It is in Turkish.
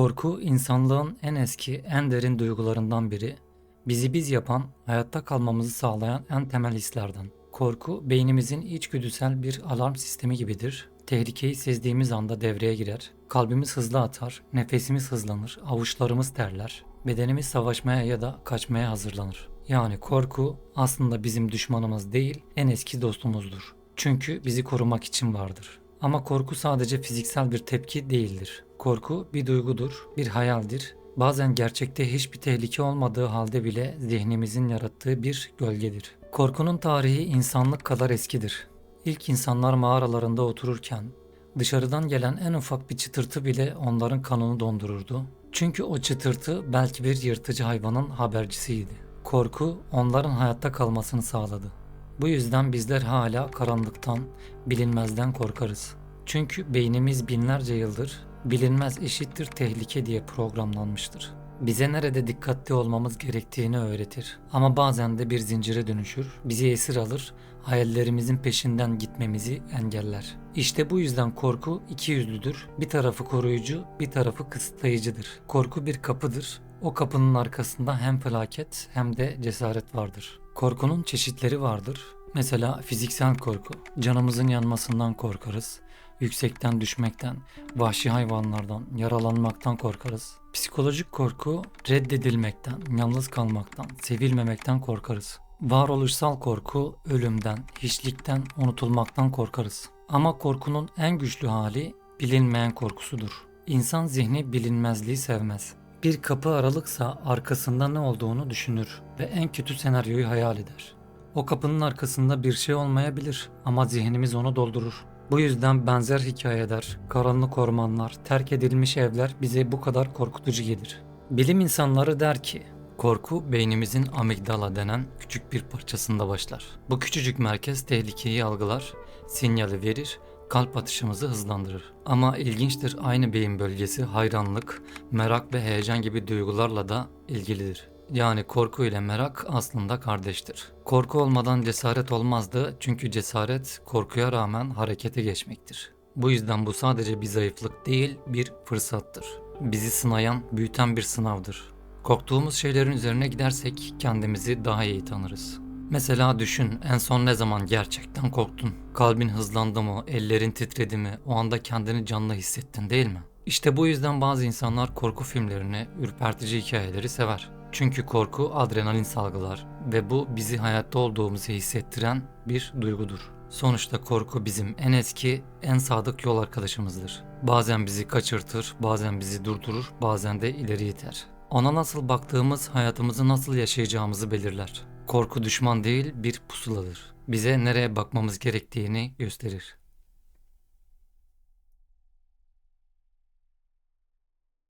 Korku insanlığın en eski, en derin duygularından biri. Bizi biz yapan, hayatta kalmamızı sağlayan en temel hislerden. Korku beynimizin içgüdüsel bir alarm sistemi gibidir. Tehlikeyi sezdiğimiz anda devreye girer. Kalbimiz hızlı atar, nefesimiz hızlanır, avuçlarımız terler. Bedenimiz savaşmaya ya da kaçmaya hazırlanır. Yani korku aslında bizim düşmanımız değil, en eski dostumuzdur. Çünkü bizi korumak için vardır. Ama korku sadece fiziksel bir tepki değildir. Korku bir duygudur, bir hayaldir. Bazen gerçekte hiçbir tehlike olmadığı halde bile zihnimizin yarattığı bir gölgedir. Korkunun tarihi insanlık kadar eskidir. İlk insanlar mağaralarında otururken dışarıdan gelen en ufak bir çıtırtı bile onların kanını dondururdu. Çünkü o çıtırtı belki bir yırtıcı hayvanın habercisiydi. Korku onların hayatta kalmasını sağladı. Bu yüzden bizler hala karanlıktan, bilinmezden korkarız. Çünkü beynimiz binlerce yıldır bilinmez eşittir tehlike diye programlanmıştır. Bize nerede dikkatli olmamız gerektiğini öğretir. Ama bazen de bir zincire dönüşür, bizi esir alır, hayallerimizin peşinden gitmemizi engeller. İşte bu yüzden korku iki yüzlüdür. Bir tarafı koruyucu, bir tarafı kısıtlayıcıdır. Korku bir kapıdır. O kapının arkasında hem felaket hem de cesaret vardır. Korkunun çeşitleri vardır. Mesela fiziksel korku. Canımızın yanmasından korkarız. Yüksekten düşmekten, vahşi hayvanlardan, yaralanmaktan korkarız. Psikolojik korku reddedilmekten, yalnız kalmaktan, sevilmemekten korkarız. Varoluşsal korku ölümden, hiçlikten, unutulmaktan korkarız. Ama korkunun en güçlü hali bilinmeyen korkusudur. İnsan zihni bilinmezliği sevmez. Bir kapı aralıksa arkasında ne olduğunu düşünür ve en kötü senaryoyu hayal eder. O kapının arkasında bir şey olmayabilir ama zihnimiz onu doldurur. Bu yüzden benzer hikayeler, karanlık ormanlar, terk edilmiş evler bize bu kadar korkutucu gelir. Bilim insanları der ki, korku beynimizin amigdala denen küçük bir parçasında başlar. Bu küçücük merkez tehlikeyi algılar, sinyali verir, kalp atışımızı hızlandırır. Ama ilginçtir aynı beyin bölgesi hayranlık, merak ve heyecan gibi duygularla da ilgilidir. Yani korku ile merak aslında kardeştir. Korku olmadan cesaret olmazdı çünkü cesaret korkuya rağmen harekete geçmektir. Bu yüzden bu sadece bir zayıflık değil bir fırsattır. Bizi sınayan, büyüten bir sınavdır. Korktuğumuz şeylerin üzerine gidersek kendimizi daha iyi tanırız. Mesela düşün en son ne zaman gerçekten korktun? Kalbin hızlandı mı, ellerin titredi mi, o anda kendini canlı hissettin değil mi? İşte bu yüzden bazı insanlar korku filmlerini, ürpertici hikayeleri sever. Çünkü korku adrenalin salgılar ve bu bizi hayatta olduğumuzu hissettiren bir duygudur. Sonuçta korku bizim en eski, en sadık yol arkadaşımızdır. Bazen bizi kaçırtır, bazen bizi durdurur, bazen de ileri iter. Ona nasıl baktığımız hayatımızı nasıl yaşayacağımızı belirler. Korku düşman değil bir pusuladır. Bize nereye bakmamız gerektiğini gösterir.